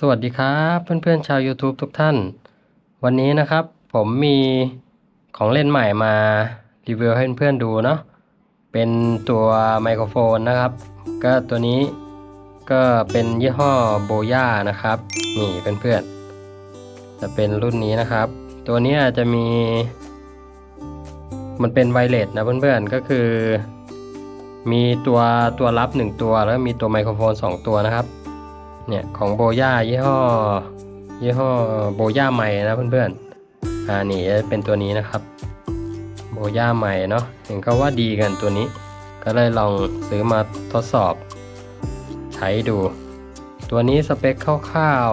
สวัสดีครับเพื่อนๆชาว YouTube ทุกท่าน วันนี้นะครับผมมีของเล่นใหม่มารีวิวให้เพื่อนๆดูเนาะเป็นตัวไมโครโฟนนะครับ ก็ตัวนี้ก็เป็นยี่ห้อโบย่านะครับ นี่เพื่อนๆจะเป็นรุ่นนี้นะครับ ตัวนี้จะมี มันเป็นไวเลสนะเพื่อนๆก็คือ มีตัวตัวรับ 1 ตัวแล้วมีตัวไมโครโฟน 2 ตัวนะครับ เนี่ยของโบย่ายี่ห้อยี่ห้อโบย่าใหม่นะเพื่อนๆอ่านี่จะเป็นตัวนี้นะครับ โบย่าใหม่เนาะเห็นเขาว่าดีกันตัวนี้ ก็เลยลองซื้อมาทดสอบ ใช้ดู ตัวนี้สเปคคร่าว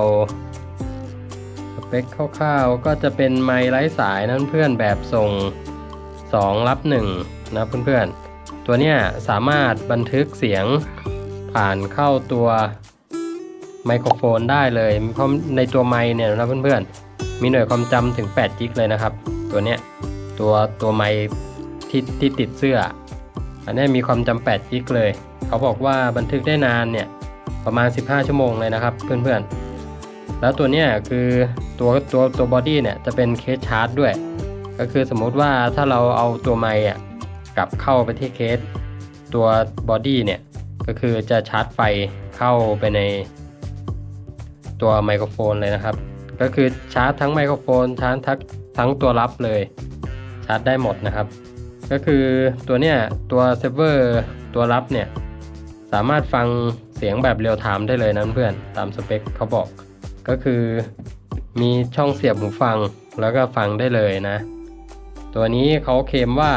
ๆสเปคคร่าวๆก็จะเป็นไมค์ไร้สายนะเพื่อนแบบส่ง 2 รับ 1 นะเพื่อนๆตัวเนี้ยสามารถบันทึกเสียงผ่านเข้าตัว ไมโครโฟนได้เลยเพราะในตัวไมเนี่ยนะเพื่อนๆ มีหน่วยความจำถึง8กิกเลยนะครับ ตัวเนี้ยตัวตัวไมที่ที่ติดเสื้อ อันนี้มีความจำ8กิกเลย เขาบอกว่าบันทึกได้นานเนี่ยประมาณ 15 ชั่วโมงเลยนะครับ เพื่อนๆ แล้วตัวเนี้ยคือตัวตัวตัวบอดี้เนี่ยจะเป็นเคสชาร์จด้วย ก็คือสมมติว่าถ้าเราเอาตัวไมอะกลับเข้าไปที่เคสตัวบอดี้เนี่ยก็คือจะชาร์จไฟเข้าไปใน ตัวไมโครโฟนเลยนะครับ ก็คือชาร์จทั้งไมโครโฟนชาร์จทั้งทั้งตัวรับเลย ชาร์จได้หมดนะครับ ก็คือตัวเนี้ยตัวเซิร์ฟเวอร์ตัวรับเนี่ยสามารถฟังเสียงแบบเรียลไทม์ได้เลยนะเพื่อนตามสเปคเขาบอก ก็คือมีช่องเสียบหูฟังแล้วก็ฟังได้เลยนะ ตัวนี้เขาเคลมว่า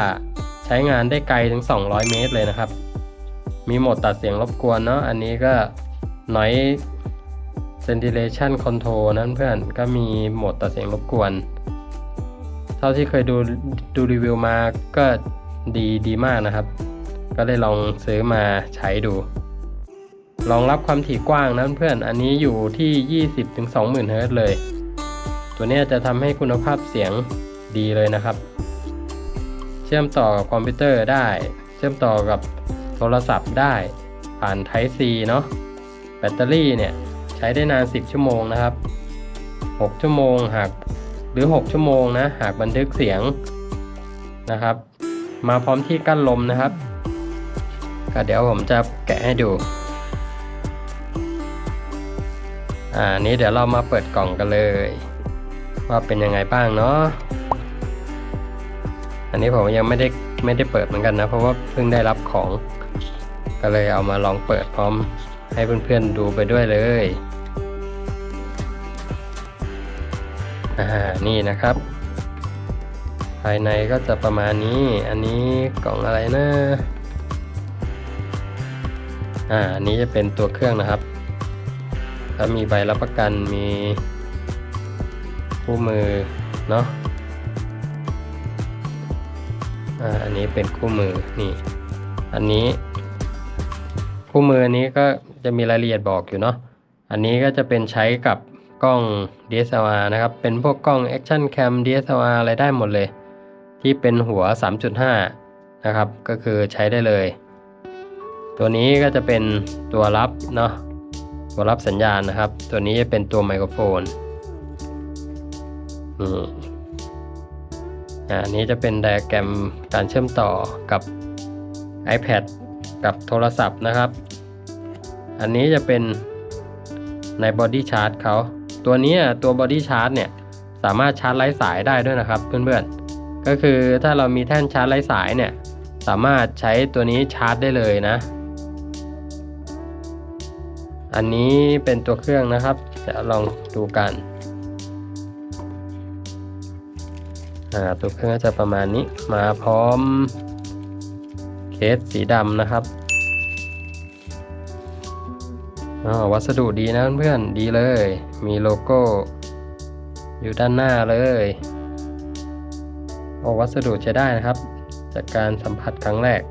ใช้งานได้ไกลถึง 200 เมตรเลยนะครับ มีโหมดตัดเสียงรบกวนเนาะอันนี้ก็ noise ventilation control นั้นเพื่อนก็มีโหมดตัดเสียงรบกวน เท่าที่เคยดูดูรีวิวมาก็ดีดีมากนะครับ ก็เลยลองซื้อมาใช้ดูรองรับความถี่กว้างนะเพื่อนอันนี้อยู่ที่ 20-20,000เฮิรตเลย ตัวนี้จะทำให้คุณภาพเสียงดีเลยนะครับ เชื่อมต่อกับคอมพิวเตอร์ได้ เชื่อมต่อกับโทรศัพท์ได้ ผ่าน Type C เนาะแบตเตอรี่เนี่ย ใช้ได้นาน 10 ชั่วโมงนะครับ 6 ชั่วโมงหากหรือ 6 ชั่วโมงนะหากบันทึกเสียงนะครับ มาพร้อมที่กั้นลมนะครับก็เดี๋ยวผมจะแกะให้ดูอ่านี้เดี๋ยวเรามาเปิดกล่องกันเลย ว่าเป็นยังไงบ้างเนาะอันนี้ผมยังไม่ได้ไม่ได้เปิดเหมือนกันนะ เพราะว่าเพิ่งได้รับของ ก็เลยเอามาลองเปิดพร้อม ให้เพื่อนๆดูไปด้วยเลยอ่านี่นะครับ ภายในก็จะประมาณนี้ อันนี้กล่องอะไรนะอ่าอันนี้จะเป็นตัวเครื่องนะครับแล้วมีใบรับประกันมีคู่มือเนาะอ่าอันนี้เป็นคู่มือนี่ อันนี้ คู่มืออันนี้ก็ จะมีรายละเอียดบอกอยู่เนาะอันนี้ก็จะเป็นใช้กับกล้อง DSLR นะครับ เป็นพวกกล้อง Action Cam DSLR อะไรได้หมดเลย ที่เป็นหัว 3.5 นะครับ ก็คือใช้ได้เลย ตัวนี้ก็จะเป็นตัวรับเนาะตัวรับสัญญาณนะครับ ตัวนี้จะเป็นตัวไมโครโฟนอันนี้จะเป็นไดอะแกรมการเชื่อมต่อกับ iPad กับโทรศัพท์นะครับ อันนี้จะเป็นในบอดี้ชาร์จเขาตัวนี้ตัวบอดี้ชาร์จเนี่ยสามารถชาร์จไร้สายได้ด้วยนะครับ เพื่อนๆ ก็คือถ้าเรามีแท่นชาร์จไร้สายเนี่ยสามารถใช้ตัวนี้ชาร์จได้เลยนะ อันนี้เป็นตัวเครื่องนะครับเดี๋ยวลองดูกันอ่าตัวเครื่องก็จะประมาณนี้มาพร้อมเคสสีดำนะครับ วัสดุดีนะเพื่อนดีเลย มีโลโก้ อยู่ด้านหน้าเลยโอ้วัสดุใช้ได้นะครับ จากการสัมผัสครั้งแรก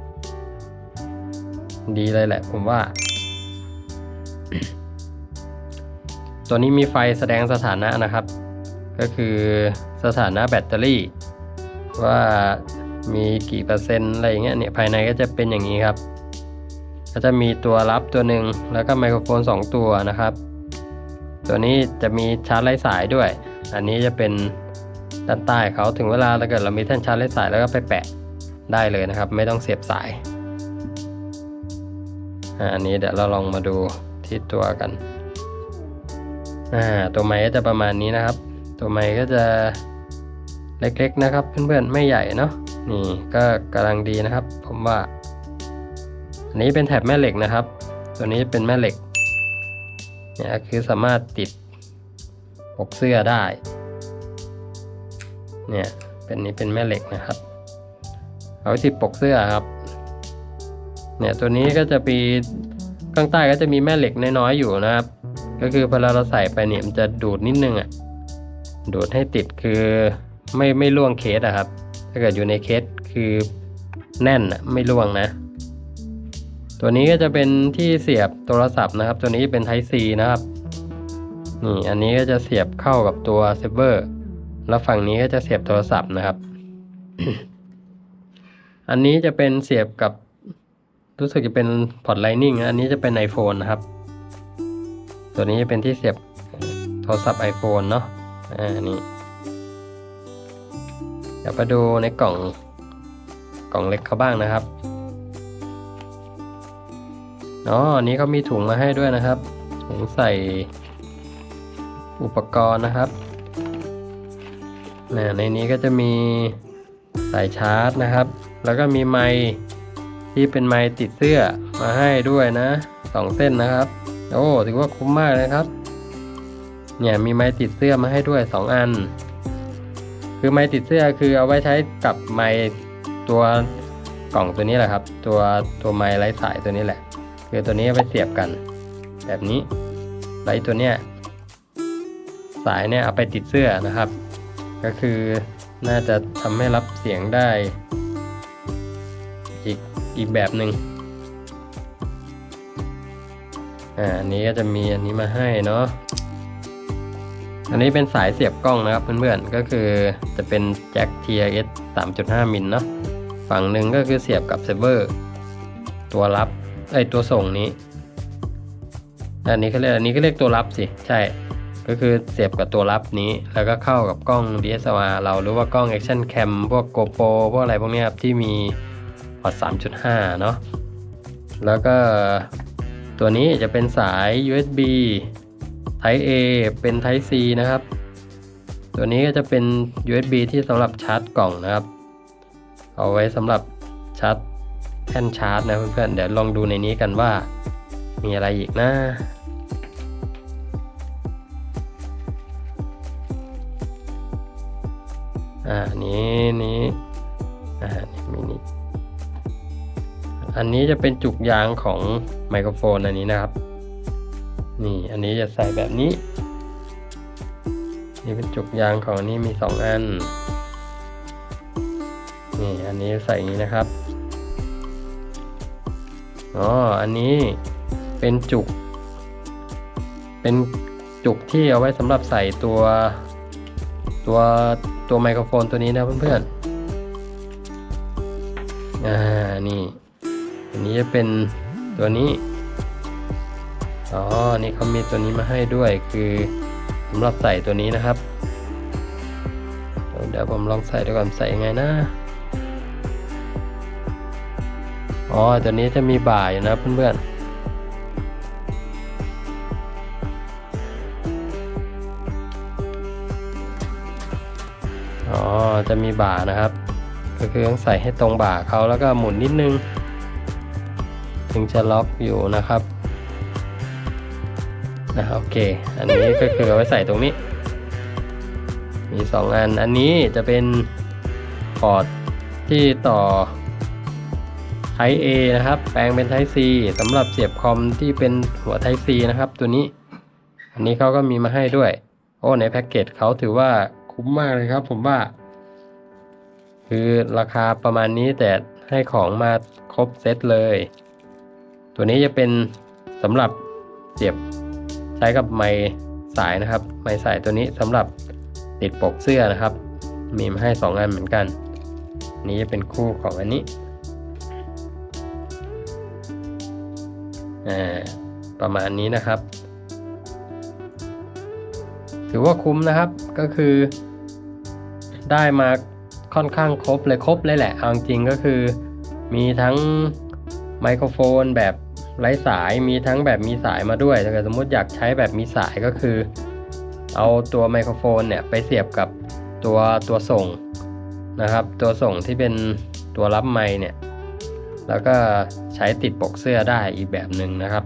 ดีเลยแหละผมว่า ตัวนี้มีไฟแสดงสถานะนะครับ ก็คือสถานะแบตเตอรี่ ว่ามีกี่เปอร์เซ็นต์อะไรอย่างเงี้ยเนี่ยภายในก็จะเป็นอย่างนี้ครับ ก็จะมีตัวรับตัวหนึ่งแล้วก็ไมโครโฟน 2 ตัวนะครับ ตัวนี้จะมีชาร์จไร้สายด้วย อันนี้จะเป็นด้านใต้เขาถึงเวลาถ้าเกิดเรามีแท่นชาร์จไร้สายแล้วก็ไปแปะได้เลยนะครับ ไม่ต้องเสียบสายอันนี้เดี๋ยวเราลองมาดูที่ตัวกันตัวไม้ก็จะประมาณนี้นะครับ ตัวไม้ก็จะเล็กๆนะครับ เพื่อนๆไม่ใหญ่เนาะนี่ก็กำลังดีนะครับ ผมว่า อันนี้เป็นแถบแม่เหล็กนะครับ ตัวนี้เป็นแม่เหล็กเนี่ยคือสามารถติดปกเสื้อได้ เนี่ยเป็นนี้เป็นแม่เหล็กนะครับ เอาไว้ติดปกเสื้อครับ เนี่ยตัวนี้ก็จะมีข้างใต้ก็จะมีแม่เหล็กน้อยๆอยู่นะครับ ก็คือพอเราใส่ไปเนี่ยมันจะดูดนิดนึงอะ ดูดให้ติดคือไม่ไม่ล่วงเคสอะครับ ถ้าเกิดอยู่ในเคสคือแน่นอะไม่ล่วงนะ ตัวนี้ก็จะเป็นที่เสียบโทรศัพท์นะครับ ตัวนี้เป็น Type C นะครับนี่อันนี้ก็จะเสียบเข้ากับตัวเซิร์ฟเวอร์แล้วฝั่งนี้ก็จะเสียบโทรศัพท์นะครับ อันนี้จะเป็นเสียบกับรู้สึกจะเป็นพอร์ตไลนิ่งอันนี้จะเป็น iPhone นะครับ ตัวนี้จะเป็นที่เสียบโทรศัพท์ iPhone เนาะอ่านี่เดี๋ยวไปดูในกล่องกล่องเล็กเขาบ้างนะครับ อ๋ออันนี้เขามีถุงมาให้ด้วยนะครับ ถุงใส่อุปกรณ์นะครับนะในนี้ก็จะมีสายชาร์จนะครับ แล้วก็มีไมค์ที่เป็นไมค์ติดเสื้อมาให้ด้วยนะสองเส้นนะครับ โอ้ถือว่าคุ้มมากเลยครับ เนี่ยมีไม้ติดเสื้อมาให้ด้วย2อัน คือไม้ติดเสื้อคือเอาไว้ใช้กับไม้ตัวกล่องตัวนี้แหละครับ ตัวตัวไม้ไร้สายตัวนี้แหละ คือตัวนี้เอาไปเสียบกัน แบบนี้ไรตัวเนี้ยสายเนี่ยเอาไปติดเสื้อนะครับ ก็คือน่าจะทำให้รับเสียงได้ อีกอีกแบบหนึ่งอ่าอันนี้ก็จะมีอันนี้มาให้เนาะอันนี้เป็นสายเสียบกล้องนะครับเพื่อนๆ ก็คือจะเป็นแจ็ค TRS 3.5 มิลเนาะฝั่งหนึ่งก็คือเสียบกับเซิร์ฟเวอร์ ตัวรับ ไอตัวส่งนี้ อันนี้เขาเรียกอันนี้ก็เรียกตัวรับสิใช่ ก็คือเสียบกับตัวรับนี้ แล้วก็เข้ากับกล้อง DSLR เราหรือว่ากล้อง Action Cam พวก GoPro พวกอะไรพวกนี้ครับที่มีพอร์ต3.5 เนาะแล้วก็ตัวนี้จะเป็นสาย USB Type A เป็น Type C นะครับ ตัวนี้ก็จะเป็น USB ที่สำหรับชาร์จกล่องนะครับ เอาไว้สำหรับชาร์จ แท่นชาร์จนะเพื่อนๆ เดี๋ยวลองดูในนี้กันว่า มีอะไรอีกนะอ่านี้นี้อ่านี่มินิอันนี้จะเป็นจุกยางของไมโครโฟนอันนี้นะครับ นี่อันนี้จะใส่แบบนี้ นี่เป็นจุกยางของนนี้มีสองอัน นี่อันนี้ใส่อย่างนี้นะครับ อ๋ออันนี้เป็นจุก เป็นจุกที่เอาไว้สำหรับใส่ตัวตัวตัวไมโครโฟนตัวนี้นะเพื่อนๆ อ่า นี่ อันนี้จะเป็นตัวนี้ อ๋อ นี่เขามีตัวนี้มาให้ด้วย คือสำหรับใส่ตัวนี้นะครับ เดี๋ยวผมลองใส่ดูก่อนใส่ยังไงนะ อ๋อตัวนี้จะมีบ่าอยู่นะเพื่อนๆอ๋อ จะมีบ่านะครับ ก็คือต้องใส่ให้ตรงบ่าเขาแล้วก็หมุนนิดนึง ถึงจะล็อกอยู่นะครับ นะโอเค อันนี้ก็คือเอาไว้ใส่ตรงนี้ มี 2 อัน อันนี้จะเป็นพอร์ตที่ต่อ Type A นะครับ แปลงเป็น Type C สำหรับเสียบคอมที่เป็นหัว Type C นะครับ ตัวนี้ อันนี้เขาก็มีมาให้ด้วย โอ้ ในแพ็กเกจเขาถือว่าคุ้มมากเลยครับ ผมว่า คือราคาประมาณนี้แต่ให้ของมาครบเซตเลย ตัวนี้จะเป็นสำหรับเสียบใช้กับไม้สายนะครับ ไม้สายตัวนี้สำหรับติดปกเสื้อนะครับ มีมาให้2อันเหมือนกัน นี้จะเป็นคู่ของอันนี้ ประมาณนี้นะครับ ถือว่าคุ้มนะครับก็คือได้มาค่อนข้างครบเลยครบเลยแหละเอาจริงก็คือ มีทั้งไมโครโฟนแบบไร้สายมีทั้งแบบมีสายมาด้วยถ้าเกิดสมมติอยากใช้แบบมีสายก็คือ เอาตัวไมโครโฟนเนี่ยไปเสียบกับตัวตัวส่งนะครับ ตัวส่งที่เป็นตัวรับไม์เนี่ย แล้วก็ ใช้ติดปกเสื้อได้อีกแบบหนึ่งนะครับ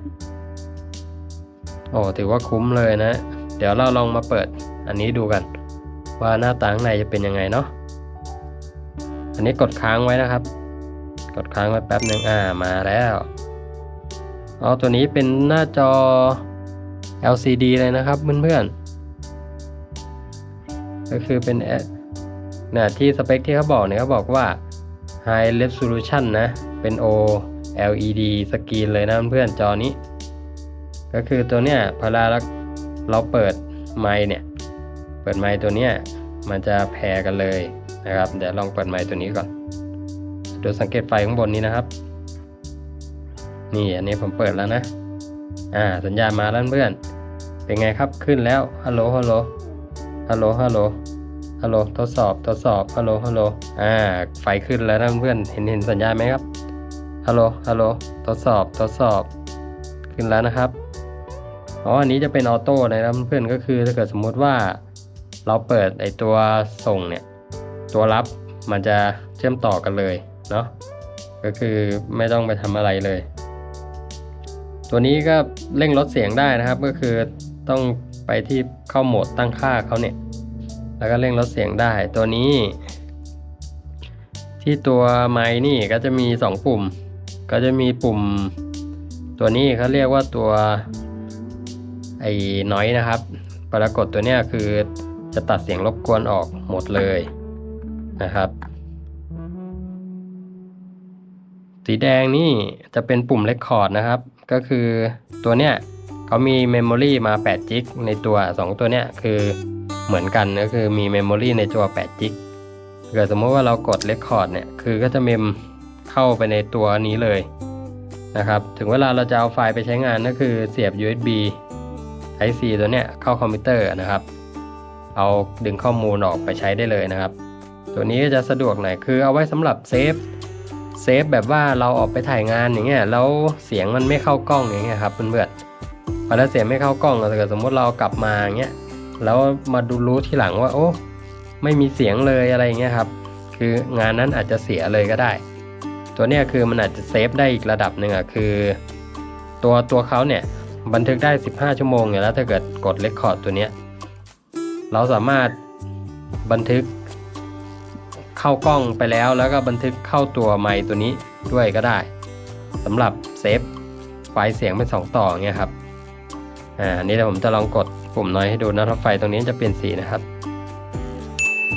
โอ้ถือว่าคุ้มเลยนะ เดี๋ยวเราลองมาเปิดอันนี้ดูกัน ว่าหน้าตาข้างในจะเป็นยังไงเนาะอันนี้กดค้างไว้นะครับ กดค้างไว้แป๊บหนึ่งอ่ามาแล้วเอาตัวนี้เป็นหน้าจอ LCD เลยนะครับเพื่อนๆก็คือเป็นเนี่ยที่สเปคที่เขาบอกเนี่ยเขาบอกว่า High Resolution นะ เป็น O LED สกรีนเลยนะเพื่อนๆจอนี้ ก็คือตัวเนี้ยพอเราเราเปิดไมค์เนี่ย เปิดไมค์ตัวเนี้ยมันจะแพรกันเลยนะครับ เดี๋ยวลองเปิดไมค์ตัวนี้ก่อนดูสังเกตไฟข้างบนนี้นะครับ นี่อันนี้ผมเปิดแล้วนะ อ่าสัญญาณมาแล้วเพื่อน เป็นไงครับขึ้นแล้วฮัลโหลฮัลโหลฮัลโหลฮัลโหลฮัลโหลทดสอบทดสอบฮัลโหลฮัลโหลอ่าไฟขึ้นแล้วนะเพื่อนเห็นเห็นสัญญาณไหมครับ ฮัลโหล ฮัลโหล ทดสอบ ทดสอบ ขึ้นแล้วนะครับ อ๋อ อันนี้จะเป็นออโต้นะครับเพื่อนก็คือถ้าเกิดสมมุติว่าเราเปิดไอตัวส่งเนี่ย ตัวรับมันจะเชื่อมต่อกันเลยเนาะ ก็คือไม่ต้องไปทำอะไรเลย ตัวนี้ก็เร่งลดเสียงได้นะครับ ก็คือต้องไปที่เข้าโหมดตั้งค่าเขาเนี่ย แล้วก็เร่งลดเสียงได้ ตัวนี้ ที่ตัวไม้นี่ก็จะมี 2 ปุ่ม ก็จะมีปุ่มตัวนี้เขาเรียกว่าตัวไอ้น้อยนะครับ ปรากฏตัวเนี้ยคือจะตัดเสียงรบกวนออกหมดเลยนะครับ สีแดงนี่จะเป็นปุ่ม Record นะครับ ก็คือตัวเนี้ยเขามีเมมโมรีมา8จิกในตัว 2 ตัวเนี้ยคือเหมือนกันก็คือมีเมมโมรีในตัว8จิกเกิดสมมติว่าเรากด Record เนี่ยคือก็จะเมม เข้าไปในตัวนี้เลยนะครับ ถึงเวลาเราจะเอาไฟล์ไปใช้งานก็คือเสียบ USB Type C ตัวเนี้ยเข้าคอมพิวเตอร์นะครับ เอาดึงข้อมูลออกไปใช้ได้เลยนะครับ ตัวนี้ก็จะสะดวกหน่อยคือเอาไว้สำหรับเซฟเซฟแบบว่าเราออกไปถ่ายงานอย่างเงี้ยแล้วเสียงมันไม่เข้ากล้องอย่างเงี้ยครับเพื่อนๆพอถ้าเสียงไม่เข้ากล้องถ้าเกิดสมมติเรากลับมาอย่างเงี้ยแล้วมาดูรู้ทีหลังว่าโอ้ไม่มีเสียงเลยอะไรเงี้ยครับ คืองานนั้นอาจจะเสียเลยก็ได้ ตัวเนี้ยคือมันอาจจะเซฟได้อีกระดับหนึ่งอะคือ ตัวตัวเขาเนี่ยบันทึกได้ 15 ชั่วโมงอยู่แล้วถ้าเกิดกดเลคคอร์ดตัวเนี้ยเราสามารถบันทึกเข้ากล้องไปแล้วแล้วก็บันทึกเข้าตัวไมค์ตัวนี้ด้วยก็ได้สำหรับเซฟไฟล์เสียงเป็น 2 ต่อเงี้ยครับอ่าอันนี้เดี๋ยวผมจะลองกดปุ่มน้อยให้ดูนะถ้าไฟตรงนี้จะเปลี่ยนสีนะครับ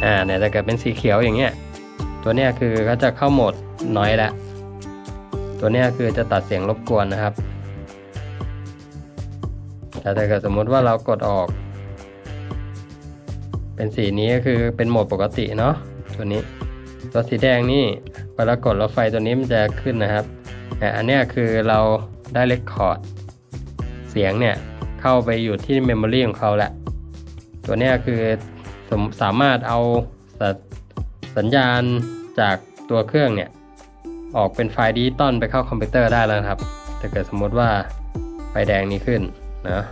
อ่าเนี่ยถ้าเกิดเป็นสีเขียวอย่างเงี้ยตัวเนี้ยคือเขาจะเข้าโหมด น้อยแล้วตัวนี้คือจะตัดเสียงรบกวนนะครับ แต่ถ้าเกิดสมมติว่าเรากดออก เป็นสีนี้ก็คือเป็นโหมดปกติเนาะตัวนี้ ตัวสีแดงนี่เวลากดรถไฟตัวนี้มันจะขึ้นนะครับแต่อันนี้คือเราได้เลคคอร์ดเสียงเนี่ยเข้าไปอยู่ที่เมมโมรีของเขาแหละ ตัวนี้คือสมสามารถเอาสสัญญาณจากตัวเครื่องเนี่ย ออกเป็นไฟล์ดิจิตอลไปเข้าคอมพิวเตอร์ได้แล้วครับ ถ้าเกิดสมมติว่าไฟแดงนี้ขึ้นนะ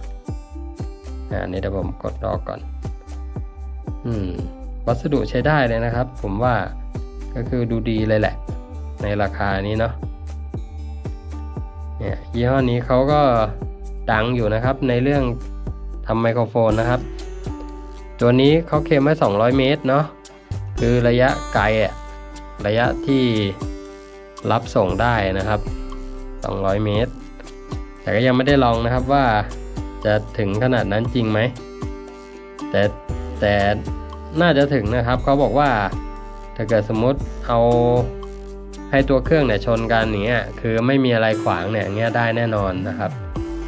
อันนี้เดี๋ยวผมกดออกก่อน อืม วัสดุใช้ได้เลยนะครับ ผมว่าก็คือดูดีเลยแหละ ในราคานี้เนาะเนี่ยยี่ห้อนี้เขาก็ดังอยู่นะครับ ในเรื่องทำไมโครโฟนนะครับ ตัวนี้เขาเคลมไว้200 เมตรเนาะคือระยะไกลอะระยะที่ รับส่งได้นะครับ 200 เมตร แต่ก็ยังไม่ได้ลองนะครับว่าจะถึงขนาดนั้นจริงไหม แต่แต่น่าจะถึงนะครับเขาบอกว่าถ้าเกิดสมมติเอาให้ตัวเครื่องเนี่ยชนกันเงี้ยคือไม่มีอะไรขวางเนี่ยอย่างเงี้ยได้แน่นอนนะครับ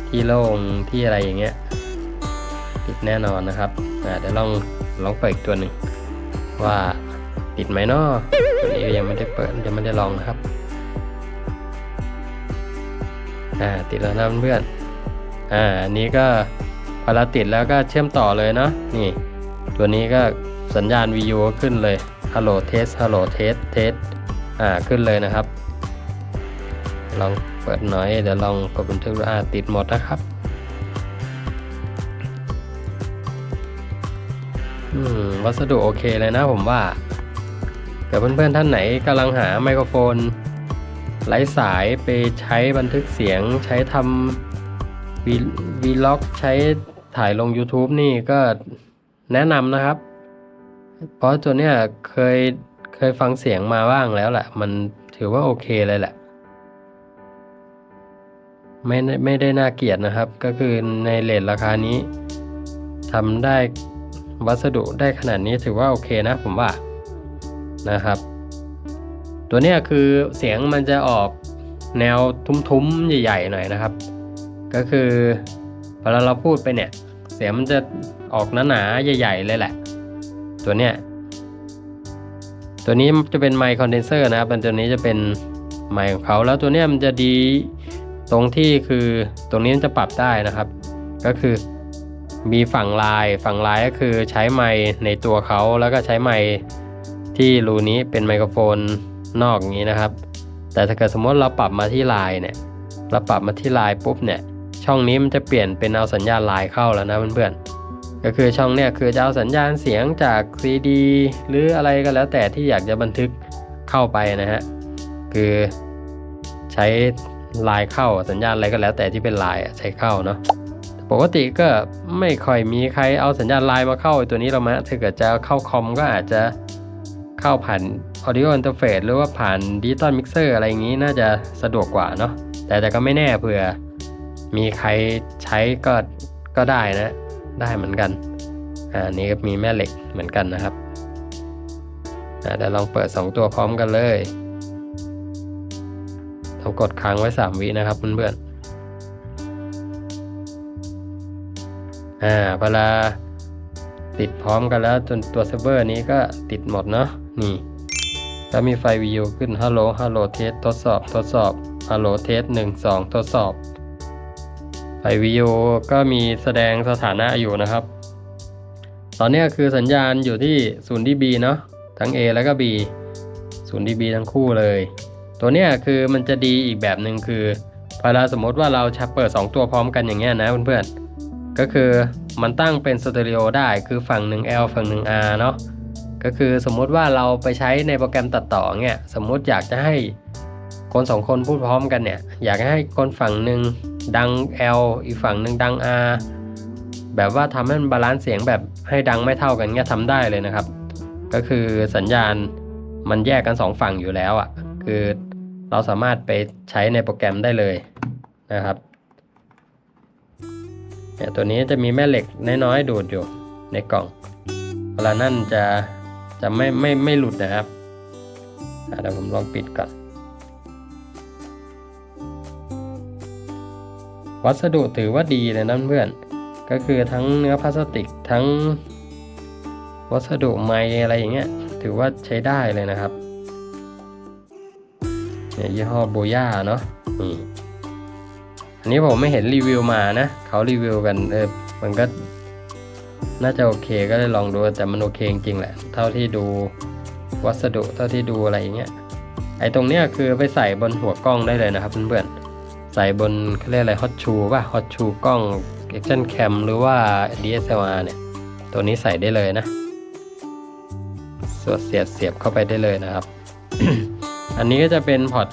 ที่โล่งที่อะไรอย่างเงี้ยติดแน่นอนนะครับอ่าเดี๋ยวลองลองเปิดอีกตัวหนึ่งว่าติดไหมเนาะตัวนี้ยังไม่ได้เปิดยังไม่ได้ลองนะครับ อ่าติดแล้วนะเพื่อนอ่าอันนี้ก็พอเราติดแล้วก็เชื่อมต่อเลยเนาะนี่ ตัวนี้ก็สัญญาณวิวขึ้นเลย Hello Test Hello Test Test อ่าขึ้นเลยนะครับ ลองเปิดหน่อยเดี๋ยวลองกดบันทึกอ่าติดหมดนะครับอืมวัสดุโอเคเลยนะผมว่าเดี๋ยวเพื่อนๆท่านไหนกำลังหาไมโครโฟน ไร้สายไปใช้บันทึกเสียงใช้ทำวีวีล็อกใช้ถ่ายลง YouTube นี่ก็แนะนำนะครับ เพราะตัวเนี้ยเคยเคยฟังเสียงมาบ้างแล้วแหละ มันถือว่าโอเคเลยแหละไม่ได้ไม่ได้น่าเกลียดนะครับ ก็คือในเลทราคานี้ทำได้วัสดุได้ขนาดนี้ถือว่าโอเคนะผมว่านะครับ ตัวเนี้ยคือเสียงมันจะออกแนวทุ้มๆ ใหญ่ๆหน่อยนะครับ ก็คือเวลาเราพูดไปเนี่ย เสียงมันจะออกหนาๆใหญ่ ๆ เลยแหละ ตัวเนี้ยตัวนี้จะเป็นไมค์คอนเดนเซอร์นะครับตัวนี้จะเป็นไมค์ของเขาแล้วตัวเนี้ยมันจะดีตรงที่คือตรงนี้มันจะปรับได้นะครับ ก็คือมีฝั่งลายฝั่งลายก็คือใช้ไมค์ในตัวเขาแล้วก็ใช้ไมค์ที่รูนี้เป็นไมโครโฟน นอกอย่างนี้นะครับ แต่ถ้าเกิดสมมติเราปรับมาที่ลายเนี่ย เราปรับมาที่ลายปุ๊บเนี่ย ช่องนี้มันจะเปลี่ยนเป็นเอาสัญญาณลายเข้าแล้วนะเพื่อนๆ ก็คือช่องเนี่ยคือจะเอาสัญญาณเสียงจากซีดีหรืออะไรก็แล้วแต่ที่อยากจะบันทึกเข้าไปนะฮะ คือใช้ลายเข้าสัญญาณอะไรก็แล้วแต่ที่เป็นลายใช้เข้าเนาะปกติก็ไม่ค่อยมีใครเอาสัญญาณไลน์มาเข้าไอ้ตัวนี้เรามาถ้าเกิดจะเข้าคอมก็อาจจะเข้าผ่าน Audio Interface หรือว่าผ่าน Digital Mixer อะไรอย่างนี้น่าจะสะดวกกว่าเนาะแต่แต่ก็ไม่แน่เผื่อ มีใครใช้ก็ก็ได้นะ ได้เหมือนกันอ่านี่ก็มีแม่เหล็กเหมือนกันนะครับอ่าเดี๋ยวลองเปิด 2 ตัวพร้อมกันเลยต้องกดค้างไว้ 3 วินะครับเพื่อนๆอ่าเวลาติดพร้อมกันแล้วจนตัวเซิร์ฟเวอร์นี้ก็ติดหมดเนาะนี่ แล้วมีไฟวิวขึ้นฮัลโหลฮัลโหลเทสทดสอบ ทดสอบฮัลโหลเทสหนึ่งสองทดสอบ ไฟวิวก็มีแสดงสถานะอยู่นะครับ ตอนนี้คือสัญญาณอยู่ที่ 0 dB เนาะทั้ง A แล้วก็ B 0 dB ทั้งคู่เลย ตัวเนี้ยคือมันจะดีอีกแบบหนึ่งคือเวลาสมมติว่าเราชเปิด 2 ตัวพร้อมกันอย่างเงี้ยนะเพื่อนๆ ก็คือมันตั้งเป็นสเตอริโอได้คือฝั่งหนึ่ง L ฝั่งหนึ่ง R เนาะ ก็คือสมมุติว่าเราไปใช้ในโปรแกรมตัดต่อเนี่ยสมมุติอยากจะให้คนสองคนพูดพร้อมกันเนี่ยอยากให้คนฝั่งหนึ่งดัง L อีกฝั่งหนึ่งดัง R แบบว่าทำให้มันบาลานซ์เสียงแบบให้ดังไม่เท่ากันเนี่ยทำได้เลยนะครับ ก็คือสัญญาณมันแยกกันสองฝั่งอยู่แล้วอะ่ะคือเราสามารถไปใช้ในโปรแกรมได้เลยนะครับเนี่ยตัวนี้จะมีแม่เหล็กน้อยๆดูดอยู่ในกล่องเวลานั่นจะ จะไม่ไม่ไม่หลุดนะครับเดี๋ยวผมลองปิดก่อน วัสดุถือว่าดีเลยนะเพื่อน ก็คือทั้งเนื้อพลาสติกทั้ง วัสดุไม้อะไรอย่างเงี้ย ถือว่าใช้ได้เลยนะครับเนี่ยยี่ห้อโบย่าเนาะนี่อันนี้ผมไม่เห็นรีวิวมานะ เขารีวิวกันเออมันก็ น่าจะโอเคก็เลยลองดูแต่มันโอเคจริงๆแหละ เท่าที่ดูวัสดุเท่าที่ดูอะไรอย่างเงี้ยไอ้ตรงเนี้ยคือไปใส่บนหัวกล้องได้เลยนะครับเพื่อนๆใส่บนเขาเรียกอะไรฮอตชูป่ะฮอตชูกล้อง Action Cam หรือว่า DSLR เนี่ย ตัวนี้ใส่ได้เลยนะสวดเสียบเสียบเข้าไปได้เลยนะครับ อันนี้ก็จะเป็นพอร์ต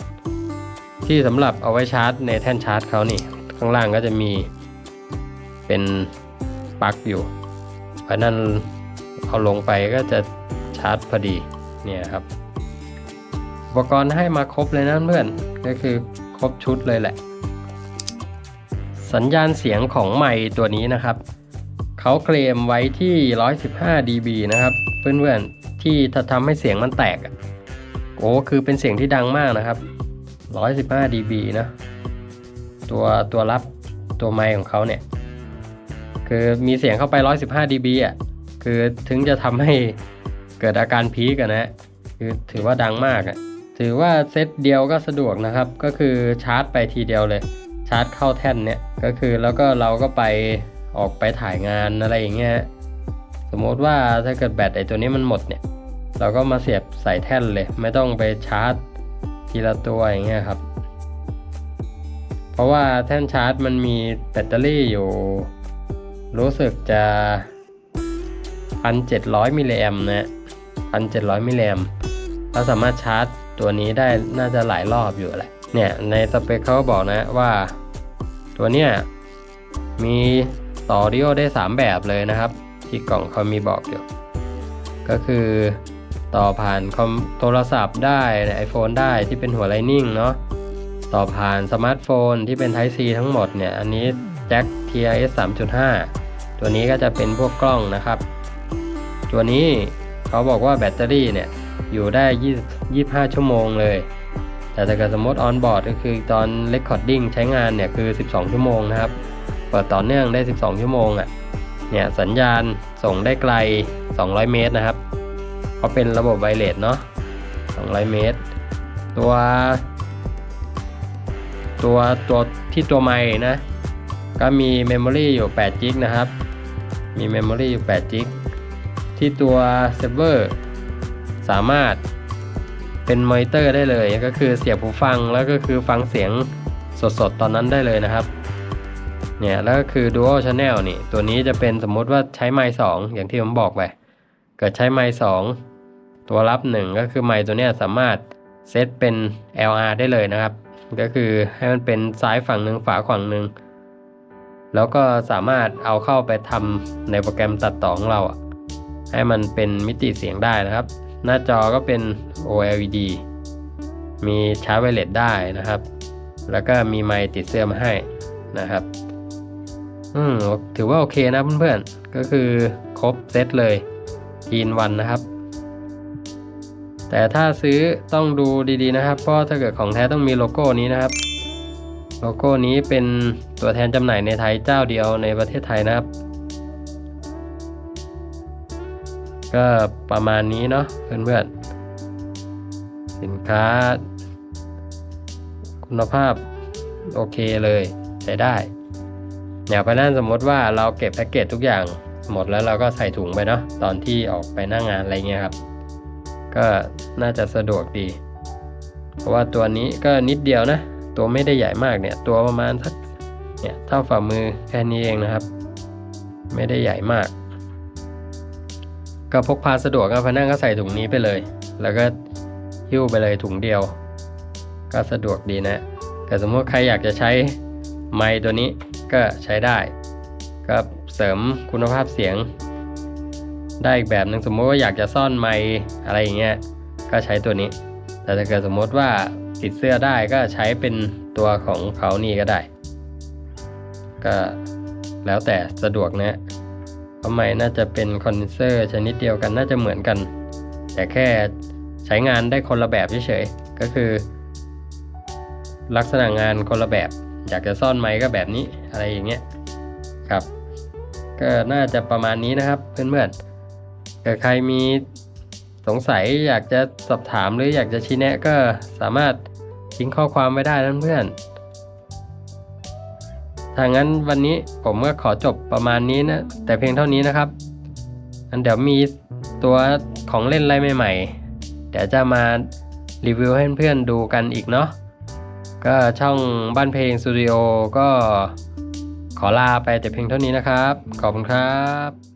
ที่สำหรับเอาไว้ชาร์จในแท่นชาร์จเขานี่ ข้างล่างก็จะมีเป็นปลั๊กอยู่ เพราะนั้นเอาลงไปก็จะชาร์จพอดีเนี่ยครับ อุปกรณ์ให้มาครบเลยนะเพื่อนก็คือครบชุดเลยแหละ สัญญาณเสียงของไมค์ตัวนี้นะครับ เขาเคลมไว้ที่ 115 dB นะครับ เพื่อนๆ ที่ถ้าทำให้เสียงมันแตกโอ้คือเป็นเสียงที่ดังมากนะครับ 115 dB นะ ตัวตัวรับตัวไมค์ของเขาเนี่ย คือมีเสียงเข้าไป 115 dB อะ คือถึงจะทำให้เกิดอาการพีกอะนะ คือถือว่าดังมากอะ ถือว่าเซตเดียวก็สะดวกนะครับ ก็คือชาร์จไปทีเดียวเลย ชาร์จเข้าแท่นเนี่ย ก็คือแล้วก็เราก็ไปออกไปถ่ายงานอะไรอย่างเงี้ย สมมติว่าถ้าเกิดแบตไอตัวนี้มันหมดเนี่ย เราก็มาเสียบใส่แท่นเลย ไม่ต้องไปชาร์จทีละตัวอย่างเงี้ยครับ เพราะว่าแท่นชาร์จมันมีแบตเตอรี่อยู่ รู้สึกจะ 1,700 มิลลิแอมนะ 1,700 มิลลิแอมเราสามารถชาร์จตัวนี้ได้น่าจะหลายรอบอยู่แหละเนี่ยในสเปคเขาบอกนะว่าตัวเนี้ยมีต่อดิโอได้ 3 แบบเลยนะครับ ที่กล่องเขามีบอกอยู่ ก็คือต่อผ่านคอมโทรศัพท์ได้ใน iPhone ได้ที่เป็นหัว Lightning เนาะต่อผ่านสมาร์ทโฟนที่เป็น Type C ทั้งหมดเนี่ย อันนี้ แจ็ค TRS 3.5 ตัวนี้ก็จะเป็นพวกกล้องนะครับ ตัวนี้เขาบอกว่าแบตเตอรี่เนี่ยอยู่ได้ 20 25 ชั่วโมงเลย แต่ถ้าเกิดสมมติออนบอร์ดก็คือตอน Recording ใช้งานเนี่ยคือ 12 ชั่วโมงนะครับ เปิดต่อเนื่องได้ 12 ชั่วโมงอะ่ะ เนี่ยสัญญาณส่งได้ไกล 200 เมตรนะครับเพราเป็นระบบไวเลสเนาะ 200 เมตร ตัว ตัวตัวที่ตัวใหม่นะ ก็มีเมมโมรีอยู่8จิกนะครับ มีเมมโมรีอยู่8จิกที่ตัวเซิร์ฟเวอร์สามารถเป็นมอนิเตอร์ได้เลยก็คือเสียบหูฟังแล้วก็คือฟังเสียงสดๆ ตอนนั้นได้เลยนะครับ เนี่ยแล้วก็คือ Dual Channel นี่ ตัวนี้จะเป็นสมมติว่าใช้ไมค์สองอย่างที่ผมบอกไป เกิดใช้ไมค์สองตัวรับหนึ่งก็คือไมค์ตัวนี้สามารถเซตเป็น LR ได้เลยนะครับ ก็คือให้มันเป็นซ้ายฝั่งหนึ่งฝาฝั่งหนึ่ง แล้วก็สามารถเอาเข้าไปทำในโปรแกรมตัดต่อของเราให้มันเป็นมิติเสียงได้นะครับ หน้าจอก็เป็น OLED มีชาร์จไวเลสได้นะครับ แล้วก็มีไมค์ติดเสื้อมาให้นะครับ อืมถือว่าโอเคนะเพื่อนๆ ก็คือครบเซตเลยยีนวันนะครับ แต่ถ้าซื้อต้องดูดีๆนะครับ เพราะถ้าเกิดของแท้ต้องมีโลโก้นี้นะครับ โลโก้นี้เป็นตัวแทนจำหน่ายในไทยเจ้าเดียวในประเทศไทยนะครับ ก็ประมาณนี้เนาะเพื่อนๆ สินค้า คุณภาพโอเคเลยใช้ได้อย่างไปนั่นสมมติว่าเราเก็บแพ็กเกจทุกอย่างหมดแล้วเราก็ใส่ถุงไปเนาะตอนที่ออกไปหน้างงานอะไรเงี้ยครับ ก็น่าจะสะดวกดี เพราะว่าตัวนี้ก็นิดเดียวนะ ตัวไม่ได้ใหญ่มากเนี่ย ตัวประมาณสักเนี่ยเท่าฝ่ามือแค่นี้เองนะครับ ไม่ได้ใหญ่มาก ก็พกพาสะดวกก็พนังก็ใส่ถุงนี้ไปเลย แล้วก็หิ้วไปเลยถุงเดียว ก็สะดวกดีนะ แต่สมมติใครอยากจะใช้ไมค์ตัวนี้ก็ใช้ได้ ก็เสริมคุณภาพเสียง ได้อีกแบบหนึ่งสมมติว่าอยากจะซ่อนไมค์อะไรอย่างเงี้ยก็ใช้ตัวนี้ แต่ถ้าเกิดสมมติว่า ติดเสื้อได้ก็ใช้เป็นตัวของเขานี่ก็ได้ ก็แล้วแต่สะดวกนะเพราะไมน่าจะเป็นคอนเดนเซอร์ชนิดเดียวกันน่าจะเหมือนกัน แต่แค่ใช้งานได้คนละแบบเฉยๆก็คือ ลักษณะงานคนละแบบ อยากจะซ่อนไมค์ก็แบบนี้อะไรอย่างเงี้ยครับ ก็น่าจะประมาณนี้นะครับเพื่อนๆเกิดใครมี สงสัยอยากจะสอบถามหรืออยากจะชี้แนะก็สามารถทิ้งข้อความไว้ได้นะเพื่อนถ้างั้นวันนี้ผมก็ขอจบประมาณนี้นะ แต่เพียงเท่านี้นะครับ อันเดี๋ยวมีตัวของเล่นอะไรใหม่ๆ เดี๋ยวจะมารีวิวให้เพื่อนดูกันอีกเนาะ ก็ช่องบ้านเพลงสตูดิโอก็ขอลาไปแต่เพียงเท่านี้นะครับ ขอบคุณครับ